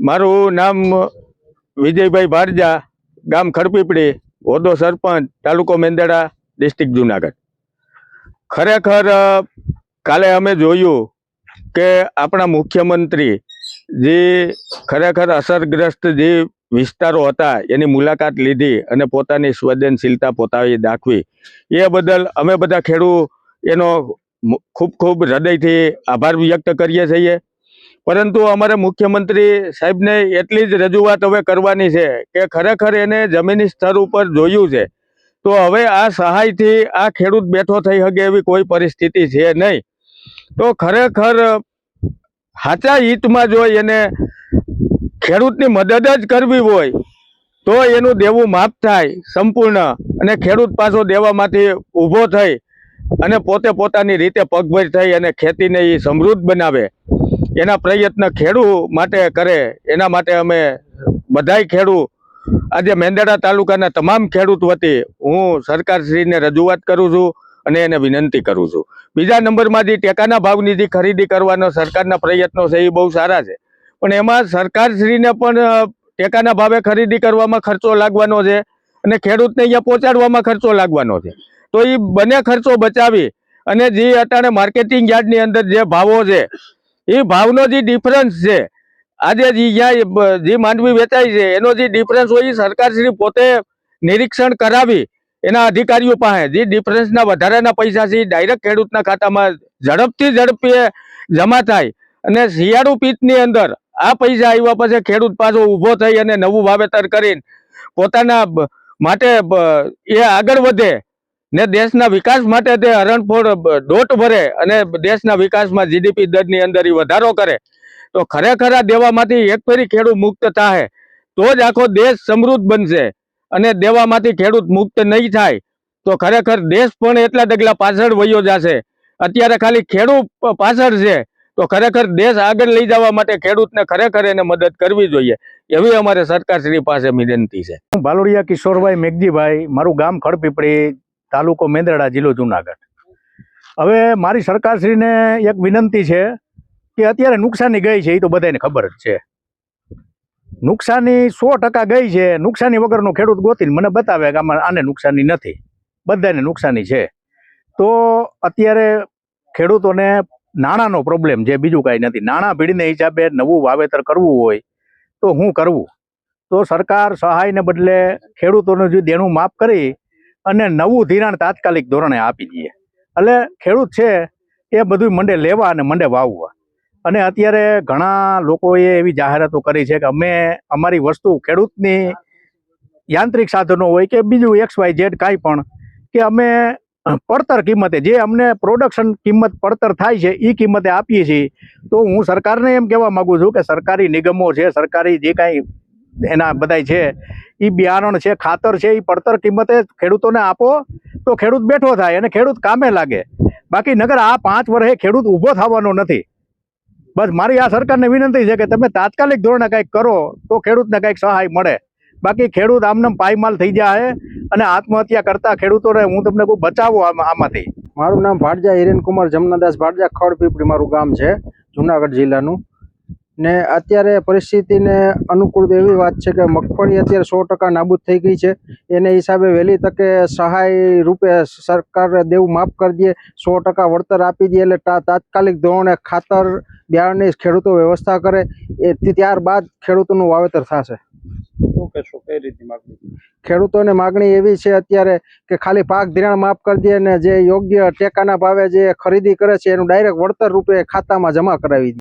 મારું નામ વિજયભાઈ ભારજા, ગામ ખડપીપળી, હોદ્દો સરપંચ, તાલુકો મેંદડા, ડિસ્ટ્રિક્ટ જુનાગઢ. ખરેખર કાલે અમે જોયું કે આપણા મુખ્યમંત્રી જે ખરેખર અસરગ્રસ્ત જે વિસ્તારો હતા, એની મુલાકાત લીધી અને પોતાની સંવેદનશીલતા પોતાએ દાખવી, એ બદલ અમે બધા ખેડૂત એનો ખૂબ ખૂબ હૃદયથી આભાર વ્યક્ત કરીએ છીએ. પરંતુ અમારે મુખ્યમંત્રી સાહેબને એટલી જ રજૂઆત હવે કરવાની છે કે ખરેખર એને જમીની સ્તર ઉપર જોયું છે. તો હવે આ સહાયથી આ ખેડૂત બેઠો થઈ શકે એવી કોઈ પરિસ્થિતિ છે નહીં. તો ખરેખર સાચા હિતમાં જો એને ખેડૂતની મદદ જ કરવી હોય, તો એનું દેવું માફ થાય સંપૂર્ણ અને ખેડૂત પાછો દેવામાંથી ઊભો થઈ અને પોતે પોતાની રીતે પગભર થઈ અને ખેતીને એ સમૃદ્ધ બનાવે. એના પ્રયત્ન ખેડૂ માટે કરે, એના માટે અમે બધાય ખેડૂ, આજે મેંદડા તાલુકાના તમામ ખેડૂત વતી હું સરકારશ્રીને રજૂઆત કરું છું અને એને વિનંતી કરું છું. બીજા નંબરમાં જે ટેકાના ભાવની જે ખરીદી કરવાનો સરકારના પ્રયત્નો છે એ બહુ સારા છે. પણ એમાં સરકારશ્રીને પણ ટેકાના ભાવે ખરીદી કરવામાં ખર્ચો લાગવાનો છે અને ખેડૂતને અહીંયા પહોંચાડવામાં ખર્ચો લાગવાનો છે. તો એ બંને ખર્ચો બચાવી અને જે અટાણે માર્કેટિંગ યાર્ડની અંદર જે ભાવો છે એ ભાવનો જે ડિફરન્સ છે, આજે જે અહીંયા જે માંડવી વેચાય છે, એનો જે ડિફરન્સ હોય એ સરકારશ્રી પોતે નિરીક્ષણ કરાવી એના અધિકારીઓ પાસે. જે ડિફરન્સના વધારાના પૈસા છે, એ ડાયરેક્ટ ખેડૂતના ખાતામાં ઝડપથી ઝડપી જમા થાય. અને શિયાળુ પીતની અંદર આ પૈસા આવ્યા પછી ખેડૂત પાછો ઊભો થઈ અને નવું વાવેતર કરીને પોતાના માટે એ આગળ વધે. ને દેશના વિકાસ માટે તે હરણફોડ દોટ ભરે અને દેશના વિકાસમાં જીડીપી દરની અંદર એ વધારો કરે. તો ખરેખર આ દેવામાંથી એક ફેરી ખેડૂત મુક્ત થાય તો જ આખો દેશ સમૃદ્ધ બનશે અને દેવામાંથી ખેડૂત મુક્ત નહીં થાય. તો ખરેખર દેશ પણ એટલા ડગલા પાછળ વયો જશે. અત્યારે ખાલી ખેડૂત પાછળ છે. તો ખરેખર દેશ આગળ લઈ જવા માટે ખેડૂતને ખરેખર એને મદદ કરવી જોઈએ. એવી અમારે સરકારશ્રી પાસે વિનંતી છે. હું ભાલોડિયા કિશોરભાઈ મેઘજીભાઈ, મારું ગામ ખડપીપળી તાલુકો મેંદરડા જિલ્લો જુનાગઢ. હવે મારી સરકારશ્રીને એક વિનંતી છે કે અત્યારે નુકસાની ગઈ છે, એ તો બધાને ખબર જ છે. નુકસાની સો ટકા ગઈ છે, નુકસાની વગરનો ખેડૂત ગોતીને મને બતાવે કે આમાં આને નુકસાની નથી. બધાને નુકસાની છે. તો અત્યારે ખેડૂતોને નાણાંનો પ્રોબ્લેમ જે બીજું કાંઈ નથી. નાણાં ભીડને હિસાબે નવું વાવેતર કરવું હોય તો હું કરવું. તો સરકાર સહાયને બદલે ખેડૂતોનું જે દેણું માફ કરી અને નવું ધિરાણ તાત્કાલિક ધોરણે આપી દઈએ. એટલે ખેડૂત છે એ બધું મંડે લેવા અને મંડે વાવવા. અને અત્યારે ઘણા લોકોએ એવી જાહેરાતો કરી છે કે અમે અમારી વસ્તુ ખેડૂતની યાંત્રિક સાધનો હોય કે બીજું એક્સ વાય ઝેડ કાંઈ પણ, કે અમે પડતર કિંમતે, જે અમને પ્રોડક્શન કિંમત પડતર થાય છે એ કિંમતે આપીએ છીએ, તો હું સરકારને એમ કહેવા માગું છું કે સરકારી નિગમો છે, સરકારી જે કાંઈ એના બધાય છે એ બિયારણ છે, ખાતર છે એ પડતર કિંમતે ખેડૂતોને આપો તો ખેડૂત બેઠો થાય અને ખેડૂત કામે લાગે. બાકી નગર આ પાંચ વર્ષે ખેડૂત ઊભો થવાનો નથી. બસ મારી આ સરકારને વિનંતી છે કે તમે તાત્કાલિક ધોરણે કંઈક કરો તો ખેડૂતને કંઈક સહાય મળે. બાકી ખેડૂત આમને પાયમાલ થઈ જાય અને આત્મહત્યા કરતા ખેડૂતોને હું તમને કોઈ બચાવો આમાં- આમાંથી. મારું નામ ભાડજા હિરેનકુમાર જમનાદાસ ભાડજા ખડપીપળી મારું ગામ છે જુનાગઢ જિલ્લાનું. ને અત્યારે પરિસ્થિતિને અનુકૂળ એવી વાત છે કે મગફળી અત્યારે સો ટકા નાબૂદ થઈ ગઈ છે. એને હિસાબે વહેલી તકે સહાય રૂપે સરકાર દેવું માફ કરી દે સો ટકા વળતર આપી દે એટલે તા- તાત્કાલિક ધોરણે ખાતર બિયારણની ખેડૂતો વ્યવસ્થા કરે એ ત્યારબાદ ખેડૂતોનું વાવેતર થશે. ખેડૂતોને માગણી એવી છે અત્યારે કે ખાલી પાક ધિરાણ માફ કરી દે અને જે યોગ્ય ટેકાના ભાવે જે ખરીદી કરે છે એનું ડાયરેક્ટ વળતર રૂપે ખાતામાં જમા કરાવી દે.